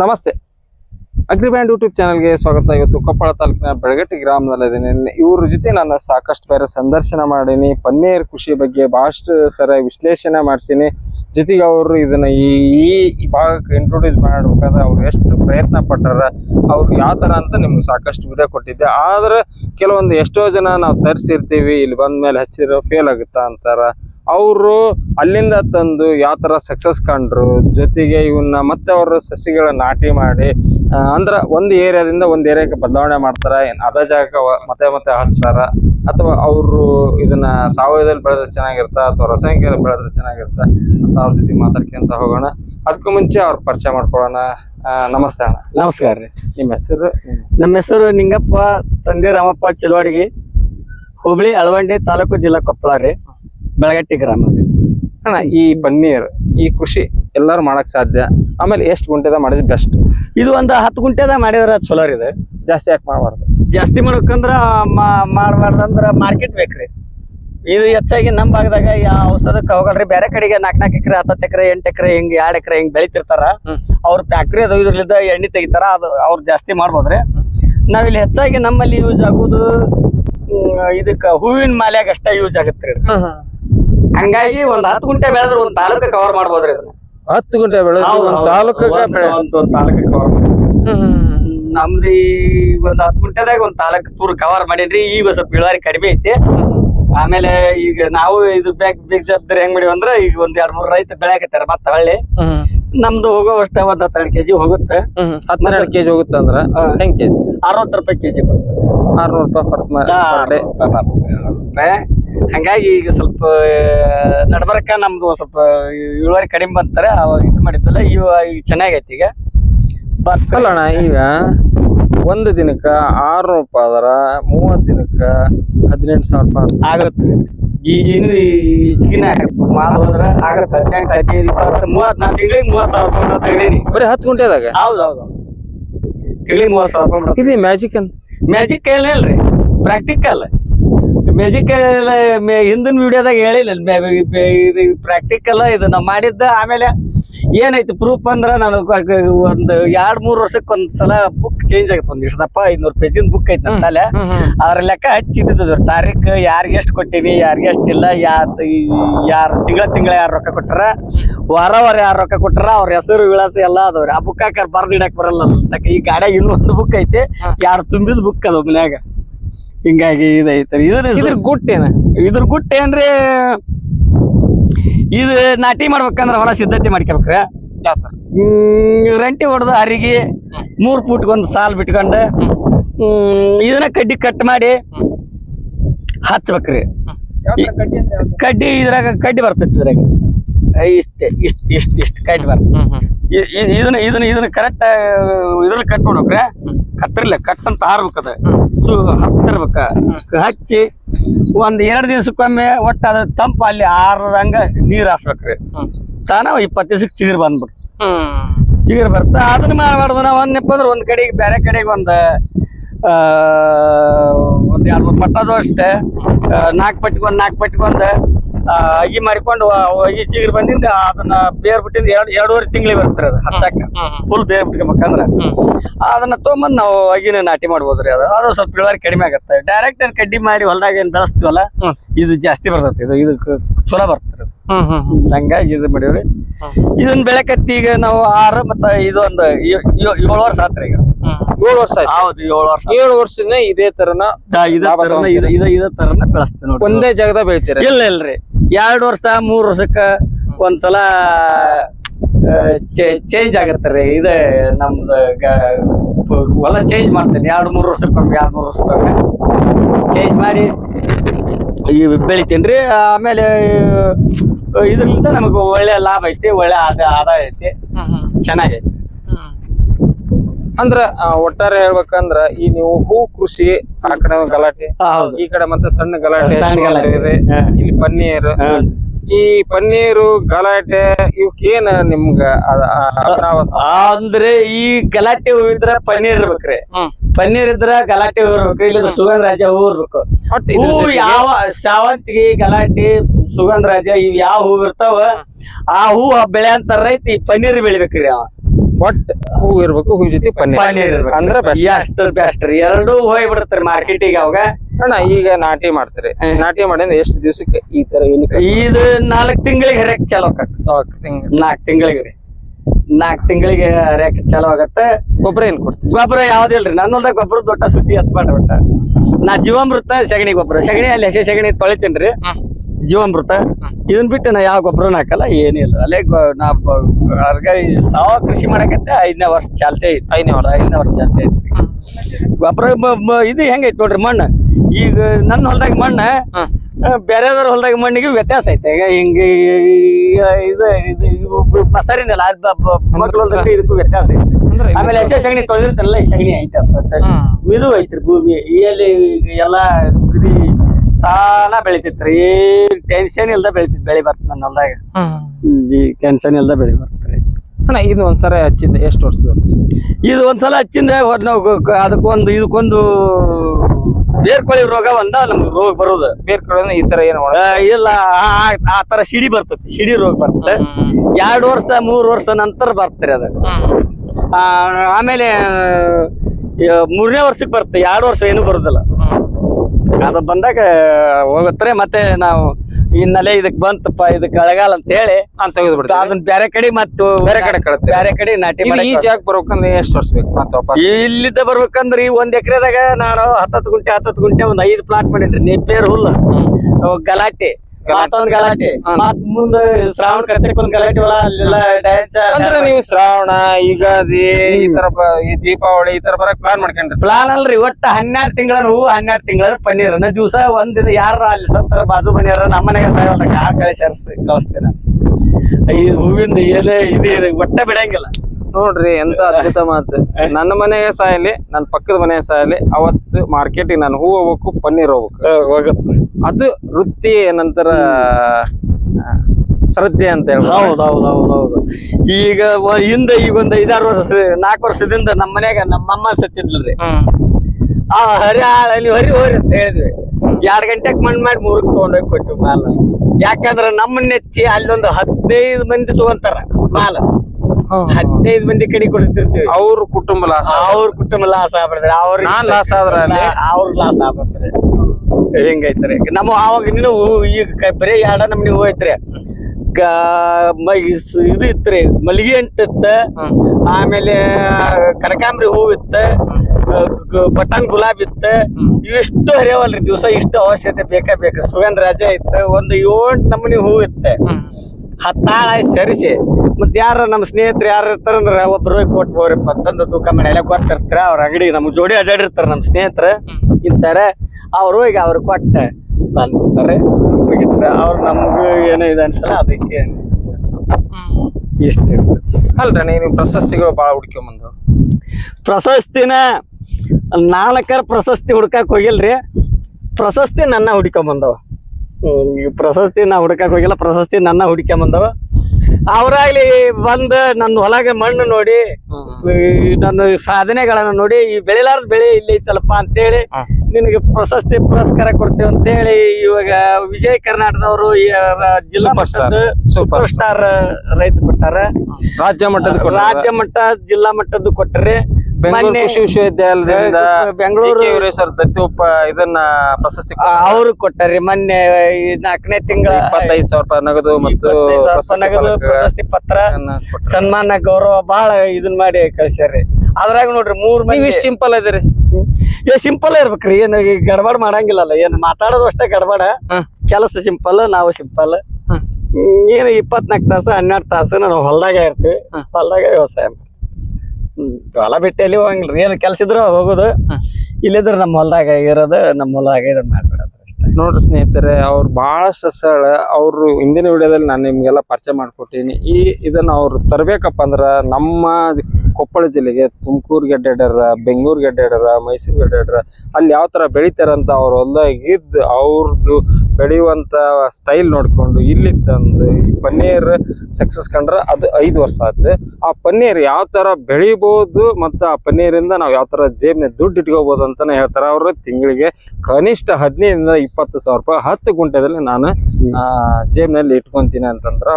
ನಮಸ್ತೆ. ಅಗ್ರಿಬ್ಯಾಂಡ್ ಯೂಟ್ಯೂಬ್ ಚಾನಲ್ಗೆ ಸ್ವಾಗತ. ಇವತ್ತು ಕೊಪ್ಪಳ ತಾಲೂಕಿನ ಬೆಳಗಟ್ಟಿ ಗ್ರಾಮದಲ್ಲಿದ್ದೀನಿ ಇವ್ರ ಜೊತೆ ನಾನು ಸಾಕಷ್ಟು ಬೇರೆ ಸಂದರ್ಶನ ಮಾಡೀನಿ. ಪನ್ನೀರ್ ಕೃಷಿ ಬಗ್ಗೆ ಭಾಳಷ್ಟು ಸರ ವಿಶ್ಲೇಷಣೆ ಮಾಡಿಸೀನಿ. ಜೊತೆಗೆ ಅವರು ಇದನ್ನ ಈ ಭಾಗಕ್ಕೆ ಇಂಟ್ರೊಡ್ಯೂಸ್ ಮಾಡ್ಬೇಕಾದ್ರೆ ಅವ್ರು ಎಷ್ಟು ಪ್ರಯತ್ನ ಪಟ್ಟಾರ, ಅವ್ರು ಯಾವ ಥರ ಅಂತ ನಿಮ್ಗೆ ಸಾಕಷ್ಟು ವಿಡಿಯೋ ಕೊಟ್ಟಿದ್ದೆ. ಆದ್ರೆ ಕೆಲವೊಂದು ಎಷ್ಟೋ ಜನ ನಾವು ತರಿಸಿರ್ತೀವಿ, ಇಲ್ಲಿ ಬಂದ ಮೇಲೆ ಹಚ್ಚಿರೋ ಫೇಲ್ ಆಗುತ್ತಾ ಅಂತಾರ. ಅವರು ಅಲ್ಲಿಂದ ತಂದು ಯಾವ ಥರ ಸಕ್ಸಸ್ ಕಂಡ್ರು ಜೊತೆಗೆ ಇವನ್ನ ಮತ್ತೆ ಅವರು ಸಸಿಗಳ ನಾಟಿ ಮಾಡಿ ಅಂದ್ರೆ ಒಂದು ಏರಿಯಾದಿಂದ ಒಂದು ಏರಿಯಾಕ್ಕೆ ಬದಲಾವಣೆ ಮಾಡ್ತಾರೆ ಏನ್ ಅದೇ ಜಾಗಕ್ಕೆ ಮತ್ತೆ ಮತ್ತೆ ಹಾಸ್ತಾರ ಅಥವಾ ಅವರು ಇದನ್ನ ಸಾವಯವದಲ್ಲಿ ಬೆಳೆದ್ರೆ ಚೆನ್ನಾಗಿರ್ತಾ ಅಥವಾ ರಾಸಾಯನಿಕ ಬೆಳೆದ್ರೆ ಚೆನ್ನಾಗಿರ್ತಾ ಅಂತ ಅವ್ರ ಜೊತೆ ಮಾತಾಡ್ಕೊಂತ ಹೋಗೋಣ. ಅದಕ್ಕೂ ಮುಂಚೆ ಅವ್ರ ಪರಿಚಯ ಮಾಡ್ಕೊಳ್ಳೋಣ. ನಮಸ್ತೆ ಅಣ್ಣ. ನಮಸ್ಕಾರ ರೀ. ನಿಮ್ಮ ಹೆಸರು? ನಮ್ಮ ಹೆಸರು ನಿಂಗಪ್ಪ ತಂದೆ ರಾಮಪ್ಪ ಚಲವಾಡಿಗೆ ಹುಬ್ಳಿ ಅಳವಂಡಿ ತಾಲೂಕು ಜಿಲ್ಲಾ ಕೊಪ್ಪಳ ರೀ. ಬೆಳಗಟ್ಟಿ ಗ್ರಾಮ ಅಣ್ಣ ಈ ಪನ್ನೀರ್ ಈ ಕೃಷಿ ಎಲ್ಲರೂ ಮಾಡಕ್ ಸಾಧ್ಯ. ಆಮೇಲೆ ಎಷ್ಟು ಗುಂಟೆದ ಮಾಡಿದ್ರೆ ಬೆಸ್ಟ್? ಇದು ಒಂದು ಹತ್ತು ಗುಂಟೆದ ಮಾಡಿದ್ರ ಚಲೋ ರೀ ಇದು. ಜಾಸ್ತಿ ಯಾಕೆ ಮಾಡಬಾರ್ದು? ಜಾಸ್ತಿ ಮಾಡ್ಬೇಕಂದ್ರ ಮಾಡಬಾರ್ದಂದ್ರ ಮಾರ್ಕೆಟ್ ಬೇಕ್ರಿ. ಇದು ಹೆಚ್ಚಾಗಿ ನಮ್ಮ ಭಾಗದಾಗ ಯಾವ ಔಷಧಕ್ಕೆ ಹೋಗಲ್ರಿ ಬೇರೆ ಕಡೆಗೆ ನಾಲ್ಕು ನಾಲ್ಕು ಎಕರೆ ಹತ್ತತ್ತು ಎಕರೆ ಎಂಟು ಎಕರೆ ಹಿಂಗ್ ಎರಡು ಎಕರೆ ಹಿಂಗ್ ಬೆಳಿತಿರ್ತಾರ. ಅವ್ರ ಫ್ಯಾಕ್ಟ್ರಿ ಅದು ಇದ್ರಲ್ಲಿದ್ದ ಎಣ್ಣೆ ತೆಗಿತಾರ ಅದು ಅವ್ರು ಜಾಸ್ತಿ ಮಾಡ್ಬೋದ್ರಿ. ನಾವಿಲ್ಲಿ ಹೆಚ್ಚಾಗಿ ನಮ್ಮಲ್ಲಿ ಯೂಸ್ ಆಗೋದು ಇದಕ್ಕೆ ಹೂವಿನ ಮಾಲ್ಯಾಗ ಅಷ್ಟೇ ಯೂಸ್ ಆಗುತ್ತೆ ಇದು. ಹಂಗಾಗಿ ಒಂದ್ ಹತ್ತು ಗುಂಟೆ ಬೆಳೆದ್ರೆ ಒಂದ್ ತಾಲೂಕ ಕವರ್ ಮಾಡ್ಬೋದ್ರಿ ಅದನ್ನ. ಹತ್ತು ಗುಂಟೆ ಬೆಳೆದ್ರೆ ಒಂದು ಹೌದು. ತಾಲೂಕಿಗೆ ಒಂದ್- ತಾಲೂಕ ಕವರ್ ನಮ್ದು ಈ ಒಂದ್ ಹತ್ತು ಗುಂಟೆದಾಗ ಒಂದ್ ತಾಲೂಕ್ ಪೂರ್ ಕವರ್ ಮಾಡೇನ್ರಿ. ಈಗ ಸ್ವಲ್ಪ ಇಳುವರಿ ಕಡಿಮೆ ಐತಿ. ಆಮೇಲೆ ಈಗ ನಾವು ಇದು ಬೇಕ್ ಬೇಕ್ ಜವಾಬ್ದಾರಿ ಹೆಂಗ್ ಮಾಡಿವ್ ಅಂದ್ರೆ ಈಗ ಒಂದ್ ಎರಡ್ ಮೂರ್ ರೈತ ಬೆಳೆಯಕತ್ತಾರ ಮತ್ತ ಹೊಳ್ಳಿ. ನಮ್ದು ಹೋಗೋ ಅಷ್ಟ ಒಂದ್ ಹತ್ತೆರಡು ಕೆಜಿ ಹೋಗುತ್ತೆ. ಹತ್ತೆರಡು ಕೆಜಿ ಹೋಗುತ್ತೆ ಅಂದ್ರ. ಹೆಂಗ್ ಕೆಜಿ? ಅರವತ್ತು ರೂಪಾಯಿ ಕೆಜಿ ಆರ್ನೂರು ರೂಪಾಯಿ ಡೇ. ಹಂಗಾಗಿ ಈಗ ಸ್ವಲ್ಪ ನಡ್ಬರಕ ನಮ್ದು ಸ್ವಲ್ಪ ಇಳುವರಿ ಕಡಿಮೆ ಬಂತಾರೆ ಅವಾಗ ಇದು ಮಾಡಿದ್ದಲ್ಲ ಇವಾಗ ಈಗ ಚೆನ್ನಾಗೈತಿ ಈಗ. ಅಣ್ಣ ಈಗ ಒಂದು ದಿನಕ್ಕ ಆರ್ನೂರು ರೂಪಾಯಿ ಅದರ ಮೂವತ್ ದಿನಕ್ಕ ಹದಿನೆಂಟು ಸಾವಿರ ರೂಪಾಯಿ. ಆಗತ್ತೆ. ಈಗಿನ ಈಗಿನ ಮಾಲ್ ಹೋದ್ರ ಆಗತ್ತೆ ಹದಿನೆಂಟು ಹದಿನೈದು ಇಪ್ಪತ್ತು ಮೂವತ್ತು ನಾ ತಿಂಗಳಿಗೆ ಮೂವತ್ತು ಸಾವಿರ ರೂಪಾಯಿ ತಗೊಂಡೀನಿ ಬರೀ ಹತ್ತು ಗುಂಟೆದಾಗ ಹೌದು ಹೌದು ತಿಂಗಳಿಗೆ ಮೂವತ್ತು ಸಾವಿರ ರೂಪಾಯಿ ಇದು ಮ್ಯಾಜಿಕ್ ಅಂತ ಮ್ಯಾಜಿಕ್ ರೀ ಪ್ರಾಕ್ಟಿಕಲ್ ಮ್ಯಾಜಿಕ್ ಹಿಂದಿನ ವಿಡಿಯೋದಾಗ ಹೇಳಿಲ್ಲ ಇದು ಪ್ರಾಕ್ಟಿಕಲ್ ಇದು ನಾವು ಮಾಡಿದ್ದ ಆಮೇಲೆ ಏನೈತಿ ಪ್ರೂಫ್ ಅಂದ್ರ ನಾನು ಒಂದು ಎರಡ್ ಮೂರ್ ವರ್ಷಕ್ಕೆ ಒಂದ್ ಸಲ ಬುಕ್ ಚೇಂಜ್ ಆಗುತ್ತೆ ಒಂದ್ ಇಷ್ಟಪ್ಪ ಐನೂರು ಪೇಜಿನ ಬುಕ್ ಐತಿ ನಮ್ಮ ತಲೆ ಅದ್ರ ಲೆಕ್ಕ ಹಚ್ಚಿದ್ದು ತಾರೀಕ್ ಯಾರಿಗೆ ಎಷ್ಟು ಕೊಟ್ಟಿನಿ ಯಾರಿಗೆ ಎಷ್ಟು ಇಲ್ಲ ಯಾರ್ ಯಾರ ತಿಂಗಳ ತಿಂಗಳ ಯಾರು ರೊಕ್ಕ ಕೊಟ್ಟಾರ ವಾರ ವಾರ ಯಾರು ರೊಕ್ಕ ಕೊಟ್ಟಾರ ಅವ್ರ ಹೆಸರು ವಿಳಾಸ ಎಲ್ಲ ಅದಾವ್ರಿ ಆ ಬುಕ್ ಹಾಕಾರ ಬರ್ದಿಡಕ್ ಬರಲ್ಲ ಈ ಗಾಡ್ಯಾಗ ಇನ್ನೊಂದು ಬುಕ್ ಐತಿ ಯಾರು ತುಂಬಿದ ಬುಕ್ ಅದ ಮನ್ಯಾಗ. ಹಿಂಗಾಗಿ ಇದೈತ್ರಿ. ಇದ್ರ ಇದ್ರ ಗುಟ್ಟೇನ ಏನ? ಇದ್ರ ಗುಟ್ಟ ಏನ್ರಿ? ಇದ ನಾಟಿ ಮಾಡ್ಬೇಕಂದ್ರ ಹೊಲ ಸಿದ್ಧತೆ ಮಾಡ್ಕೋಬೇಕ್ರಿ ರಂಟಿ ಹೊಡೆದು ಅರಿಗೆ ಮೂರ್ ಫೂಟ್ ಒಂದ್ ಸಾಲ್ ಬಿಟ್ಕೊಂಡು ಹ್ಮ್, ಇದನ್ನ ಕಡ್ಡಿ ಕಟ್ ಮಾಡಿ ಹಚ್ಬೇಕ್ರಿ. ಕಡ್ಡಿ ಇದ್ರಾಗ ಕಡ್ಡಿ ಬರ್ತೈತಿ ಇದ್ರಾಗ. ಇಷ್ಟ ಇಷ್ಟ ಇಷ್ಟ ಇಷ್ಟ ಕಡ್ಡಿ ಬರ್ತ ಇ- ಇ- ಇದನ್ನ ಇದನ್ನ ಇದನ್ನ ಕರೆಕ್ಟ್ ಇದ್ರಲ್ಲಿ ಕಟ್ ಮಾಡ್ಬೇಕ್ರೆ? ಕತ್ತರ್ಲೆ ಕಟ್ ಅಂತ ಹಾರ್ಬೇಕದ. ಹತ್ತಿರ್ಬೇಕ. ಹಚ್ಚಿ ಒಂದ್ ಎರಡ್ ದಿವ್ಸಕ್ಕೊಮ್ಮೆ ಒಟ್ಟ ಅದ ತಂಪ ಅಲ್ಲಿ ಆರದಂಗ ನೀರ್ ಹಾಸ್ಬೇಕ್ರಿ. ತಾನ ಇಪ್ಪತ್ತು ದಿವ್ಸಕ್ಕೆ ಚಿಗಿರ್ ಬಂದ್ಬಿಟ್ ಚಿಗಿರ್ ಬರ್ತಾ ಅದನ್ನ ಮಾಡಬಾರ್ದು. ನಾವು ಒಂದಪ್ಪ ಅಂದ್ರೆ ಒಂದ್ ಕಡೆಗೆ, ಬೇರೆ ಕಡೆಗೆ ಒಂದ್ ಒಂದ್ ಎರಡು ಮೂರ್ ಪಟ್ಟದು ಅಷ್ಟೇ. ನಾಲ್ಕು ಪಟ್ಟಿಗೆ ಒಂದ್ ನಾಲ್ಕು ಅಗಿ ಮಾಡಿಕೊಂಡು ಅಗಿ ಚಿಗರ್ ಬಂದಿಂದ ಅದನ್ನ ಬೇರ್ ಬಿಟ್ಟಿಂದ ಎರಡ್ ಎರಡೂವರೆ ತಿಂಗಳಿಗೆ ಬರ್ತಾರೆ ಅದು ಹಚ್ಚಾಕ ಫುಲ್ ಬೇರ್ ಬಿಟ್ಕೊಬೇಕಂದ್ರ ಅದನ್ನ ತೊಗೊಂಬಂದ್ ನಾವು ಅಗಿನ ನಾಟಿ ಮಾಡ್ಬೋದ್ರಿ ಅದು. ಅದು ಸ್ವಲ್ಪ ಇಳುವರಿ ಕಡಿಮೆ ಆಗತ್ತೆ. ಡೈರೆಕ್ಟ್ ಏನ್ ಕಡ್ಡಿ ಮಾಡಿ ಹೊಲದಾಗ ಏನ್ ಬೆಳೆಸ್ತೀವಲ್ಲ ಇದು ಜಾಸ್ತಿ ಬರ್ತೈತಿ. ಇದು ಇದು ಚಲೋ ಬರ್ತದೆ ಹಂಗಾಗಿ ಇದು ಮಾಡಿವ್ರಿ. ಇದನ್ನ ಬೆಳಕತ್ತಿ ಈಗ ನಾವು ಆರು ಮತ್ತ ಇದು ಒಂದು ಏಳು ವರ್ಷ ಆತ್ರಿ ಈಗ. ಏಳು ವರ್ಷ ಹೌದು ಏಳು ವರ್ಷ ಏಳು ವರ್ಷನೇ ಇದೇ ತರನ ಇದೇ ತರನ ಇದು ತರನ ಬೆಳೆಸ್ತೀವಿ ಒಂದೇ ಜಾಗದಾಗ ಬೆಳಿತೀರ? ಇಲ್ಲ ಇಲ್ರಿ. ಎರಡ್ ವರ್ಷ ಮೂರು ವರ್ಷಕ್ಕೆ ಒಂದ್ಸಲ ಚೇಂಜ್ ಆಗತ್ತೆ ರೀ. ಇದು ನಮ್ದು ಹೊಲ ಚೇಂಜ್ ಮಾಡ್ತೇನೆ. ಎರಡು ಮೂರು ವರ್ಷಕ್ಕೊಮ್ಮೆ ಎರಡು ಮೂರು ವರ್ಷಕ್ಕೊಮ್ಮೆ. ಚೇಂಜ್ ಮಾಡಿ ಈ ರೀ. ಆಮೇಲೆ ಇದರಿಂದ ನಮಗೆ ಒಳ್ಳೆ ಲಾಭ ಐತಿ ಒಳ್ಳೆ ಆದ ಆದಾಯ ಐತಿ. ಚೆನ್ನಾಗೈತಿ. ಅಂದ್ರ ಒಟ್ಟಾರೆ ಹೇಳ್ಬೇಕಂದ್ರ ಈ ನೀವು ಹೂ ಕೃಷಿ ಆ ಕಡೆ ಗಲಾಟೆ ಈ ಕಡೆ ಮತ್ತೆ ಸಣ್ಣ ಗಲಾಟೆ. ಇಲ್ಲಿ ಪನ್ನೀರ್. ಈ ಪನ್ನೀರು ಗಲಾಟೆ ಇವಕ್ಕೇನ ನಿಮ್ಗ ಅಂದ್ರೆ ಈ ಗಲಾಟೆ ಹೂ ಇದ್ರ ಪನ್ನೀರ್ ಇರ್ಬೇಕ್ರಿ. ಪನ್ನೀರ್ ಇದ್ರ ಗಲಾಟೆ ಹೂ ಇರ್ಬೇಕ್ರಿ ಇಲ್ಲ ಸುಗಂಧ ರಾಜ ಹೂ ಇರ್ಬೇಕು. ಹೂ ಯಾವ ಸಾವಂತಿಗೆ ಗಲಾಟೆ ಸುಗಂಧ ರಾಜ ಇವ್ ಯಾವ ಹೂ ಇರ್ತಾವ ಆ ಹೂ ಬೆಳೆ ಅಂತ ರೈತ ಈ ಪನ್ನೀರ್ ಬೆಳಿಬೇಕ್ರಿ ಅವ. ಒಟ್ ಹೂ ಇರ್ಬೇಕು ಹೂ ಜೊತೆ ಪನ್ನೀರ್. ಅಂದ್ರೆ. ಎಷ್ಟು ಬೆಸ್ಟ್ ರೀ. ಎರಡೂ ಹೋಗಿ ಬಿಡ್ತಾರೆ ಮಾರ್ಕೆಟಿಗೆ ಅವಾಗ. ಅಣ್ಣ ಈಗ ನಾಟಿ ಮಾಡ್ತಾರೆ. ನಾಟಿ ಮಾಡಿದ್ರೆ ಎಷ್ಟು ದಿವಸಕ್ಕೆ ಈ ತರ ಎಲಿ ಇದು ನಾಲ್ಕು ತಿಂಗಳಿಗೆ ಹರಿಯಕ್ ಚಾಲು ಆಕತ್ ನಾಲ್ಕು ತಿಂಗಳಿಗೆ ರೀ. ನಾಲ್ಕು ತಿಂಗಳಿಗೆ ರೇಖ ಚಾಲು ಆಗತ್ತೆ. ಗೊಬ್ಬರ ಏನ್ ಕೊಡ್ತೀವಿ ಗೊಬ್ಬರ ಯಾವ್ದಿಲ್ರಿ ನನ್ನ ಹೊಲ್ದಾಗ ಗೊಬ್ಬರ ದೊಡ್ಡ ಸುದ್ದಿ ಹತ್ ಮಾಡ್ಬಿಟ್ಟ ನಾ ಜೀವಾಮೃತ ಸಗಣಿ ಗೊಬ್ಬರ. ಸಗಣಿ ಅಲ್ಲಿ ಹಸಿ ಸಗಣಿ ತೊಳಿತೀನ್ರಿ. ಜೀವಾಮೃತ. ಇದನ್ ಬಿಟ್ಟು ನಾ ಯಾವ ಗೊಬ್ಬರ ಹಾಕಲ್ಲ ಏನಿಲ್ಲ ಅಲ್ಲೇ ನಾ ಸಾವ ಕೃಷಿ ಮಾಡಕತ್ತೆ ಐದನೇ ವರ್ಷ ಚಾಲ್ತಿ ಐತಿ ಐದನೇ ವರ್ಷ. ಐದನೇ ವರ್ಷ ಚಾಲ್ತಿ ಐತಿ ಗೊಬ್ಬರ ಇದು ಹೆಂಗೈತಿ ನೋಡ್ರಿ ಮಣ್ಣು. ಈಗ ನನ್ನ ಹೊಲದಾಗ ಮಣ್ಣು. ಬೇರೆದವ್ರ ಹೊಲದಾಗ ಮಣ್ಣಿಗೆ ವ್ಯತ್ಯಾಸ ಐತೆ. ಈಗ ಹಿಂಗ ಇದು ಇದು ಮಸಾರಿನಲ್ಲ ಮಕ್ಳ ಇದಕ್ಕೂ ವ್ಯತ್ಯಾಸ ಐತೆ. ಆಮೇಲೆ ಎಸೆ ಸಗಣಿ ತೊಳೆದಿರ್ತಾರಲ್ಲ ಈ ಸಗಣಿ ಐತೆ ಮಿದು ಐತ್ರಿ ಭೂಮಿ. ಇಲ್ಲಿ ಎಲ್ಲಾ ಗುರಿ ತಾನ ಬೆಳಿತೈತ್ರಿ. ಏನ್ ಟೆನ್ಷನ್ ಇಲ್ದ ಬೆಳಿತೈತಿ ಬೆಳಿ ಬರ್ತದ ನನ್ನ ಹೊಲದಾಗ. ಈ ಟೆನ್ಷನ್ ಇಲ್ದ ಬೆಳಿ ಬರ್ತಾರೆ ಅಣ್ಣ ಇದು ಒಂದ್ಸಲ ಹಚ್ಚಿಂದ ಎಷ್ಟು ವರ್ಷದ ಇದು ಒಂದ್ಸಲ ಹಚ್ಚಿಂದ ನಾವು ಅದಕ್ಕೊಂದು ಇದಕ್ಕೊಂದು ಬೇರ್ಕೊಳಿ ರೋಗ ಒಂದ ನಮ್ಗೆ ರೋಗ ಬರೋದು. ಬೇರ್ಕೊಳಿ ಈ ತರ ಏನು ಆ, ಇಲ್ಲ ಆ- ತರ ಸಿಡಿ ಬರ್ತೈತಿ ಸಿಡಿ ರೋಗ ಬರ್ತದೆ ಎರಡು ವರ್ಷ ಮೂರು ವರ್ಷ ನಂತರ ಬರ್ತಾರೆ ಅದು. ಆ, ಆಮೇಲೆ ಆ, ಮೂರನೇ ವರ್ಷಕ್ಕೆ ಬರುತ್ತೆ ಎರಡು ವರ್ಷ ಏನು ಬರೋದಿಲ್ಲ. ಅದು ಬಂದಾಗ ಹೋಗುತ್ತಾರೆ ಮತ್ತೆ ನಾವು ಇನ್ನಲ್ಲೇ ಇದಕ್ ಬಂತಪ್ಪ ಇದಕ್ ಕಳಗಾಲ ಅಂತ ಹೇಳಿ ಅಂತ ತೆಗೆದು ಅದನ್ನ ಬೇರೆ ಕಡೆ ಮತ್ತು ಬೇರೆ ಕಡೆ ಕಳತ್ತೆ ಬೇರೆ ಕಡೆ ನಾಟಿ ಈ ಜಾಗ ಬರ್ಬೇಕಂದ್ರೆ ಎಷ್ಟು ವರ್ಷ ಬೇಕು ಮತ್ತೆ ವಾಪಸ್? ಇಲ್ಲಿದ್ದ ಬರ್ಬೇಕಂದ್ರ ಈ ಒಂದ್ ಎಕರೆದಾಗ ನಾನು ಹತ್ತತ್ತು ಗುಂಟೆ ಹತ್ತತ್ತು ಗುಂಟೆ ಒಂದ್ ಐದು ಪ್ಲಾಟ್ ಮಾಡೇನ್ರಿ. ನೇಪೇರ್ ಹುಲ್ಲು. ಗಲಾಟೆ. ಮತ್ತೊಂದ್ ಗಲಾಟೆ. ಮತ್ ಮುಂದ ಶ್ರಾವಣ ಕಚ್ಚಕ್ ಒಂದ್ ಗಲಾಟೆ ಒಳ ಅಲ್ಲೆಲ್ಲ ಡ್ಯಾನ್ಸ್ ಅಂದ್ರೆ ನೀವು ಶ್ರಾವಣ ಯುಗಾದಿ ಈ ತರ ಈ ದೀಪಾವಳಿ ಈ ತರ ಬರಕ್ ಪ್ಲಾನ್ ಮಾಡ್ಕೊಂಡ್ರಿ? ಪ್ಲಾನ್ ಅಲ್ರಿ ಒಟ್ಟ ಹನ್ನೆರಡು ತಿಂಗಳ ಹೂ ಹನ್ನೆರಡು ತಿಂಗಳ ಪನ್ನೀರ್. ನ ದಿವಸ ಒಂದಿನ ದಿನ ಯಾರ ಅಲ್ಲಿ ಸತ್ತರ ಬಾಜು ಮನೆಯವ್ರ ನಮ್ಮ ಮನೆಗೆ ಸಾಯೋಲ್ಲ ಆ ಕಳಿಸಿ ಕಳಿಸ್ತೀನಿ ಈ ಹೂವಿಂದ ಎಲೆ ಇದು ಒಟ್ಟ ಬಿಡಂಗಿಲ್ಲ. ನೋಡ್ರಿ ಎಂತ ಅದ್ಭುತ ಮಾತು. ನನ್ನ ಮನೆಯ ಸಾಯಲಿ ನನ್ನ ಪಕ್ಕದ ಮನೆಗೆ ಸಾಯಲಿ ಅವತ್ತು ಮಾರ್ಕೆಟಿಗೆ ನಾನು ಹೂ ಹೋಗ್ಬೇಕು ಪನ್ನೀರ್ ಹೋಗ್ಬೇಕು. ಅದು ವೃತ್ತಿ ನಂತರ ಶ್ರದ್ಧೆ ಅಂತ ಹೇಳಿ ಹೌದ್ ಹೌದ್ ಹೌದ್ ಹೌದು. ಈಗ ಹಿಂದೆ ಈಗ ಒಂದ್ ಐದಾರು ವರ್ಷ ನಾಲ್ಕು ವರ್ಷದಿಂದ ನಮ್ಮ ಮನ್ಯಾಗ ನಮ್ಮಮ್ಮ ಸತ್ತಿದ್ಲ್ರಿ. ಆ ಹರಿ ಅಲ್ಲಿ ಹರಿ ಹೋರಿ ಅಂತ ಹೇಳಿದ್ವಿ. ಎರಡ್ ಗಂಟೆಗೆ ಮಣ್ಣು ಮಾಡಿ ಮೂರಕ್ ತಗೊಂಡೋಗಿ ಕೊಟ್ಟು ಮಾಲ. ಯಾಕಂದ್ರ ನಮ್ಮ ನೆಚ್ಚಿ ಅಲ್ಲೊಂದು ಹದಿನೈದು ಮಂದಿ ತಗೊಂತಾರ ಮಾಲ. ಹದಿನೈದು ಮಂದಿ ಕಡೆ ಕೊಡ್ತಿರ್ತೀವಿ. ಅವ್ರ ಕುಟುಂಬ ಲಾಸ್ ಅವ್ರ ಕುಟುಂಬ ಲಾಸ್ ಆಗ್ಬಿಡ್ತಾರೆ ಅವ್ರ ನಾನ್ ಲಾಸ್ ಆದ್ರ ಅವ್ರ ಲಾಸ್ ಆಗ್ಬಿಡ್ತಾರೆ ಹಿಂಗೈತ್ರಿ? ನಮ್ಮ ಅವಾಗ ನೀನು ಈಗ ಬರೇ ಎರಡ ನಮ್ನಿ ಹೂ ಐತ್ರಿ. ಇದು ಇತ್ರಿ ಮಲ್ಲಿಗೆ ಅಂಟಿತ್ತ ಇತ್ತ ಆಮೇಲೆ ಕನಕಾಂಬ್ರಿ ಹೂ ಇತ್ತ ಬಟನ್ ಗುಲಾಬಿ ಇತ್ತ ಇವಿಷ್ಟು ಹರಿಯವಲ್ರಿ. ದಿವಸ ಇಷ್ಟು ಅವಶ್ಯಕತೆ ಬೇಕೇ ಬೇಕು. ಸುಗಂಧ ರಾಜ ಇತ್ತ ಒಂದು ಏಳು ನಮೂನಿ ಹೂ ಇತ್ತ. ಹತ್ತಾಳ ಸರಿಸಿ. ಮತ್ತೆ ಯಾರ ನಮ್ಮ ಸ್ನೇಹಿತರು ಯಾರು ಇರ್ತಾರಂದ್ರ ಒಬ್ರು ಕೊಟ್ಟು ಹೋಗ್ರಿಪ್ಪ ತಂದು ತೂಕ ಮಾಡಿ ಎಲ್ಲ ಗೊತ್ತಿರ್ತಾರ ಅವ್ರ ಅಂಗಡಿ ನಮ್ ಜೋಡಿ ಅಡ್ಡಾಡಿರ್ತಾರ ನಮ್ಮ ಸ್ನೇಹಿತರು. ಇಂತಾರೆ ಅವ್ರು ಈಗ ಅವ್ರು ಕೊಟ್ಟ ಬಂದ್ಬಿಡ್ತಾರೆ. ಹೋಗಿರ್ತಾರೆ ಅವ್ರು ನಮ್ಗೆ ಏನೋ ಇದೆ ಅನ್ಸಲ್ಲ ಅದಕ್ಕೆ ಇಷ್ಟ ಅಲ್ರ ನೀನು ಪ್ರಶಸ್ತಿಗಳು ಬಾಳ ಹುಡ್ಕೊಂಬಂದವ್ ಪ್ರಶಸ್ತಿನ ನಾಲ್ಕರ ಪ್ರಶಸ್ತಿ ಹುಡ್ಕಕ್ ಹೋಗಿಲ್ರಿ. ಪ್ರಶಸ್ತಿ ನನ್ನ ಹುಡ್ಕೊಂಡ್ ಬಂದವ ಹ್ಮ್, ಈ ಪ್ರಶಸ್ತಿ ನಾ ಹುಡ್ಕಕ್ ಹೋಗಿಲ್ಲ ಪ್ರಶಸ್ತಿ ನನ್ನ ಹುಡ್ಕೊಂಡ್ ಬಂದವ. ಅವ್ರಾಗ್ಲಿ ಬಂದ ನನ್ನ ಹೊಲಗ ಮಣ್ಣು ನೋಡಿ ನನ್ನ ಸಾಧನೆಗಳನ್ನ ನೋಡಿ ಈ ಬೆಳಿಲಾರ್ದ ಬೆಳೆ ಇಲ್ಲಿ ಐತಲ್ಲಪ್ಪ ಅಂತೇಳಿ ನಿನಗೆ ಪ್ರಶಸ್ತಿ ಪುರಸ್ಕಾರ ಕೊಡ್ತೇವೆ ಅಂತೇಳಿ ಇವಾಗ ವಿಜಯ ಕರ್ನಾಟಕದವರು ಜಿಲ್ಲಾ ಮಟ್ಟದ ಸೂಪರ್ ಸ್ಟಾರ್ ರೈತ ಕೊಟ್ಟಾರ. ರಾಜ್ಯ ಮಟ್ಟದ. ರಾಜ್ಯ ಮಟ್ಟ ಜಿಲ್ಲಾ ಮಟ್ಟದ್ದು ಕೊಟ್ಟರೆ. ಬೆಂಗಳೂರು ಕೃಷಿ ವಿಶ್ವವಿದ್ಯಾಲಯದಿಂದ ಬೆಂಗಳೂರು- ವೀರೇಶ್ವರ ದತ್ತೋಪ ಇದನ್ನ ಪ್ರಶಸ್ತಿ ಅವ್ರು ಕೊಟ್ಟಾರಿ ಮೊನ್ನೆ ನಾಲ್ಕನೇ ತಿಂಗಳ ಇಪ್ಪತ್ತೈದು ಸಾವಿರ ರೂಪಾಯಿ ನಗದು ಮತ್ತು ನಗದು ಪ್ರಶಸ್ತಿ ಪತ್ರ ಸನ್ಮಾನ ಗೌರವ ಬಹಳ ಇದನ್ ಮಾಡಿ ಕಳ್ಸ್ಯಾರಿ ಅದ್ರಾಗ ನೋಡ್ರಿ ಮೂರ್ ಮಂದಿ ಸಿಂಪಲ್ ಇದೀರಿ. ಏ ಸಿಂಪಲ್ ಇರ್ಬೇಕ್ರಿ. ಏನ್ ಗಡಬಡ ಮಾಡಂಗಿಲ್ಲಲ್ಲ. ಏನ್ ಮಾತಾಡೋದು ಅಷ್ಟೇ ಗಡಬಡ. ಕೆಲಸ ಸಿಂಪಲ್ ನಾವು ಸಿಂಪಲ್. ಏನು ಇಪ್ಪತ್ನಾಲ್ಕು ತಾಸು ಹನ್ನೆರಡು ತಾಸು ನಾವು ಹೊಲ್ದಾಗ ಇರ್ತೀವಿ. ಹೊಲ್ದಾಗ ವ್ಯವಸಾಯ. ಹೊಲ ಬಿಟ್ಟು ಎಲ್ಲಿ ಹೋಗಂಗಿಲ್ರಿ ಏನ್ ಕೆಲಸ ಇದ್ರೆ ಹೋಗೋದು. ಇಲ್ಲಿದ್ರೆ ನಮ್ಮ ಹೊಲದಾಗ ಇರೋದು ನಮ್ಮ ಹೊಲದಾಗ ಇದನ್ನ ಮಾಡ್ಬಿಡೋದು ನೋಡ್ರಿ ಸ್ನೇಹಿತರೆ ಅವ್ರು ಬಹಳಷ್ಟು ಸರಳ ಅವ್ರು ಹಿಂದಿನ ವಿಡಿಯೋದಲ್ಲಿ ನಾನು ನಿಮ್ಗೆಲ್ಲ ಪರಿಚಯ ಮಾಡ್ಕೊಟ್ಟೀನಿ. ಈ ಇದನ್ನ ಅವ್ರು ತರಬೇಕಪ್ಪ ಅಂದ್ರ ನಮ್ಮ ಕೊಪ್ಪಳ ಜಿಲ್ಲೆಗೆ ತುಮಕೂರ್ಗೆ ಅಡ್ಡಾಡ್ಯಾರ ಬೆಂಗಳೂರಿಗೆ ಅಡ್ಡಾಡ್ಯಾರ ಮೈಸೂರಿಗೆ ಅಡ್ಡಾಡ್ಯಾರ ಅಲ್ಲಿ ಯಾವ ತರ ಬೆಳಿತಾರಂತ ಅವ್ರ ಹೊಲ್ದಾಗ ಇದ್ದು ಅವ್ರದ್ದು ಬೆಳೆಯುವಂತ ಸ್ಟೈಲ್ ನೋಡ್ಕೊಂಡು ಇಲ್ಲಿ ತಂದು ಈ ಪನ್ನೀರ್ ಸಕ್ಸಸ್ ಕಂಡ್ರೆ ಅದು ಐದು ವರ್ಷ ಆಯ್ತು ಆ ಪನ್ನೀರ್ ಯಾವ ತರ ಬೆಳಿಬೋದು ಮತ್ತು ಆ ಪನ್ನೀರಿಂದ ನಾವು ಯಾವ ತರ ಜೇಬ್ನ ದುಡ್ಡು ಇಟ್ಕೋಬೋದು ಅಂತಾನೆ ಹೇಳ್ತಾರೆ ಅವರು. ತಿಂಗಳಿಗೆ ಕನಿಷ್ಠ ಹದಿನೈದರಿಂದ ಇಪ್ಪತ್ತು ಸಾವಿರ ರೂಪಾಯಿ ಹತ್ತು ಗುಂಟೆದಲ್ಲಿ ನಾನು ಜೇಬ್ನಲ್ಲಿ ಇಟ್ಕೊಂತೀನಿ ಅಂತಂದ್ರ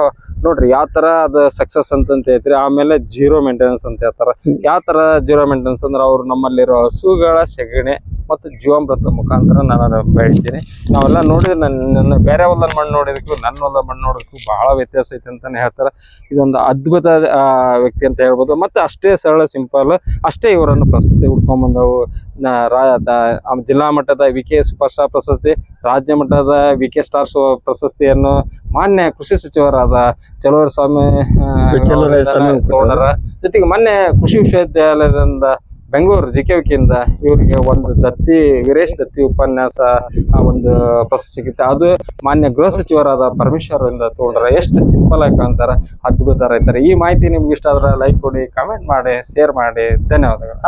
ನೋಡ್ರಿ ಯಾವ ತರ ಅದು ಸಕ್ಸಸ್ ಅಂತಂತ ಹೇಳ್ತೀರಿ. ಆಮೇಲೆ ಜೀರೋ ಮೇಂಟೆನೆನ್ಸ್ ಅಂತ ಹೇಳ್ತಾರೆ. ಯಾವ ತರ ಜೀರೋ ಮೇಂಟೆನೆನ್ಸ್ ಅಂದ್ರೆ ಅವ್ರು ನಮ್ಮಲ್ಲಿರೋ ಹಸುಗಳ ಸೆಗಣಿ ಮತ್ತು ಜೀವಾಮೃತ ಮುಖಾಂತರ ನಾನು ಬೆಳಿತೀನಿ ನಾವೆಲ್ಲ ನೋಡಿದ್ರೆ ನನ್ನ ನನ್ನ ಬೇರೆ ಹೊಲದ ಮಣ್ಣು ನೋಡಿದಕ್ಕೂ ನನ್ನ ಹೊಲದ ಮಣ್ಣು ನೋಡೋದಕ್ಕೂ ಬಹಳ ವ್ಯತ್ಯಾಸ ಐತೆ ಅಂತಾನೆ ಹೇಳ್ತಾರೆ. ಇದೊಂದು ಅದ್ಭುತ ವ್ಯಕ್ತಿ ಅಂತ ಹೇಳ್ಬೋದು. ಮತ್ತು ಅಷ್ಟೇ ಸರಳ ಸಿಂಪಲ್ ಅಷ್ಟೇ ಇವರನ್ನು ಪ್ರಶಸ್ತಿ ಹುಡ್ಕೊಂಬಂದವು. ಜಿಲ್ಲಾ ಮಟ್ಟದ ವಿ ಕೆ ಸೂಪರ್ ಸ್ಟಾರ್ ಪ್ರಶಸ್ತಿ ರಾಜ್ಯ ಮಟ್ಟದ ವಿ ಕೆ ಸ್ಟಾರ್ ಪ್ರಶಸ್ತಿಯನ್ನು ಮಾನ್ಯ ಕೃಷಿ ಸಚಿವರಾದ ಚಲುವರ ಸ್ವಾಮಿ ತಗೊಂಡಾರ ಜೊತೆಗೆ ಮೊನ್ನೆ ಕೃಷಿ ವಿಶ್ವವಿದ್ಯಾಲಯದಿಂದ ಬೆಂಗಳೂರು ಜಿ ಕೆ ವಿಕಿಯಿಂದ ಇವರಿಗೆ ಒಂದು ದತ್ತಿ, ವೀರೇಶ್ ದತ್ತಿ ಉಪನ್ಯಾಸ ಒಂದು ಪ್ರಶಸ್ತಿ ಸಿಗುತ್ತೆ. ಅದು ಮಾನ್ಯ ಗೃಹ ಸಚಿವರಾದ ಪರಮೇಶ್ವರ್ ಇಂದ ತಗೊಂಡ್ರೆ ಎಷ್ಟು ಸಿಂಪಲ್ ಆಗಿ ಕಾಣ್ತಾರೆ, ಅದ್ಭುತ ರೈತಾರೆ. ಈ ಮಾಹಿತಿ ನಿಮ್ಗೆ ಇಷ್ಟ ಆದ್ರೆ ಲೈಕ್ ಕೊಡಿ ಕಮೆಂಟ್ ಮಾಡಿ ಶೇರ್ ಮಾಡಿ. ಧನ್ಯವಾದಗಳು.